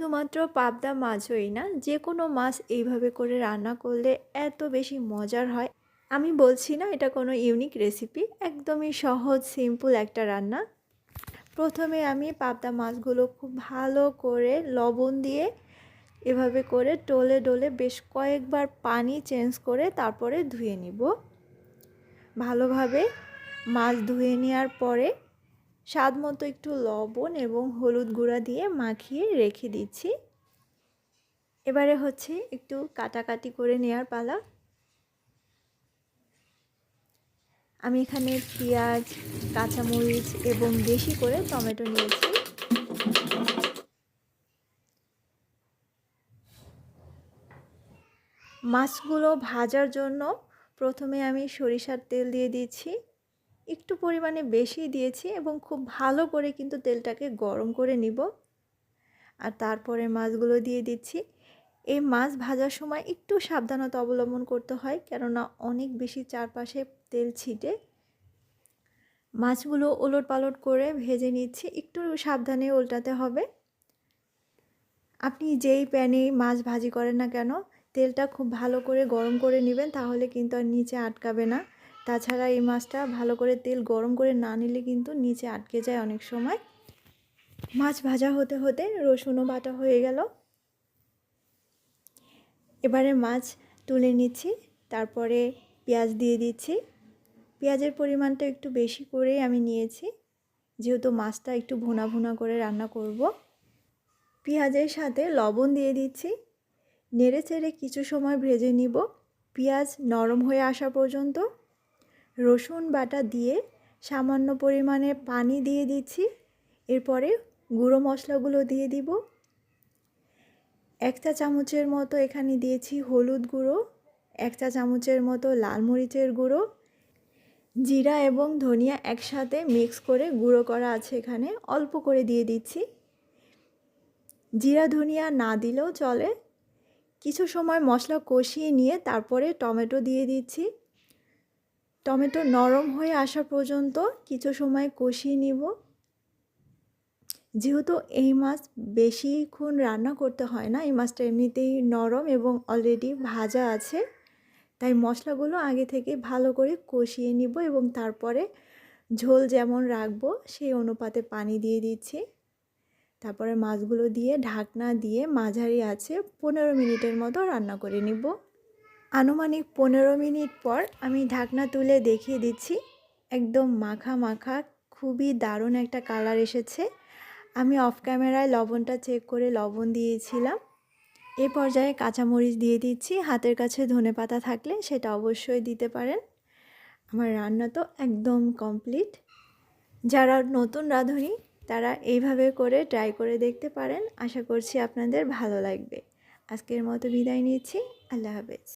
শুধুমাত্র পাবদা মাছই না, যে কোনো মাছ এইভাবে করে রান্না করলে এত বেশি মজার হয়। আমি বলছি না এটা কোনো ইউনিক রেসিপি একদমই সহজ সিম্পল একটা রান্না। প্রথমে আমি পাবদা মাছগুলো খুব ভালো করে লবণ দিয়ে এভাবে করে টলে ডলে বেশ কয়েকবার পানি চেঞ্জ করে তারপরে ধুয়ে নিব। ভালোভাবে মাছ ধুয়ে নেওয়ার পরে স্বাদ মতো একটু লবণ এবং হলুদ গুঁড়া দিয়ে মাখিয়ে রেখে দিচ্ছি। এবারে হচ্ছে একটু কাটাকাটি করে নেওয়ার পালা। আমি এখানে পেঁয়াজ, কাঁচামরিচ এবং বেশি করে টমেটো নিয়েছি। মাছগুলো ভাজার জন্য প্রথমে আমি সরিষার তেল দিয়ে দিচ্ছি। একটু পরিমাণে বেশি দিয়েছি এবং খুব ভালো করে কিন্তু তেলটাকে গরম করে নিব। আর তারপরে মাছগুলো দিয়ে দিচ্ছি। এই মাছ ভাজার সময় একটু সাবধানতা অবলম্বন করতে হয়, কেননা অনেক বেশি চারপাশে তেল ছিটে। মাছগুলো ওলট পালট করে ভেজে নিচ্ছি, একটু সাবধানে উল্টাতে হবে। আপনি যেই প্যানে মাছ ভাজি করেন না কেন, তেলটা খুব ভালো করে গরম করে নেবেন, তাহলে কিন্তু আর নিচে আটকাবে না। তাছাড়া এই মাছটা ভালো করে তেল গরম করে না নিলে কিন্তু নিচে আটকে যায় অনেক সময়। মাছ ভাজা হতে হতে রসুনও বাটা হয়ে গেল। এবারে মাছ তুলে নিচ্ছি, তারপরে পেঁয়াজ দিয়ে দিচ্ছি। পেঁয়াজের পরিমাণটা একটু বেশি করেই আমি নিয়েছি, যেহেতু মাছটা একটু ভুনা ভুনা করে রান্না করব। পেঁয়াজের সাথে লবণ দিয়ে দিচ্ছি, নেড়ে চেড়ে কিছু সময় ভেজে নিব। পেঁয়াজ নরম হয়ে আসা পর্যন্ত রসুন বাটা দিয়ে সামান্য পরিমাণে পানি দিয়ে দিচ্ছি। এরপরে গুঁড়ো মশলাগুলো দিয়ে দিব। এক চা চামচের মতো এখানে দিয়েছি হলুদ গুঁড়ো, এক চা চামচের মতো লাল মরিচের গুঁড়ো। জিরা এবং ধনিয়া একসাথে মিক্স করে গুঁড়ো করা আছে এখানে, অল্প করে দিয়ে দিচ্ছি। জিরা, ধনিয়া না দিলেও চলে। কিছু সময় মশলা কষিয়ে নিয়ে তারপরে টমেটো দিয়ে দিচ্ছি। টমেটো নরম হয়ে আসা পর্যন্ত কিছু সময় কষিয়ে নিব। যেহেতু এই মাছ বেশিক্ষণ রান্না করতে হয় না, এই মাছটা এমনিতেই নরম এবং অলরেডি ভাজা আছে, তাই মশলাগুলো আগে থেকে ভালো করে কষিয়ে নিব এবং তারপরে ঝোল যেমন রাখব সেই অনুপাতে পানি দিয়ে দিচ্ছি। তারপরে মাছগুলো দিয়ে ঢাকনা দিয়ে মাঝারি আছে পনেরো মিনিটের মতো রান্না করে নিব। আনুমানিক পনেরো মিনিট পর আমি ঢাকনা তুলে দেখিয়ে দিচ্ছি। একদম মাখা মাখা, খুবই দারুণ একটা কালার এসেছে। আমি অফ ক্যামেরায় লবণটা চেক করে লবণ দিয়েছিলাম। এ পর্যায়ে কাঁচামরিচ দিয়ে দিচ্ছি। হাতের কাছে ধনে পাতা থাকলে সেটা অবশ্যই দিতে পারেন। আমার রান্না তো একদম কমপ্লিট। যারা নতুন রাঁধুনি, তারা এইভাবে করে ট্রাই করে দেখতে পারেন। আশা করছি আপনাদের ভালো লাগবে। আজকের মতো বিদায় নিচ্ছি। আল্লাহ হাফেজ।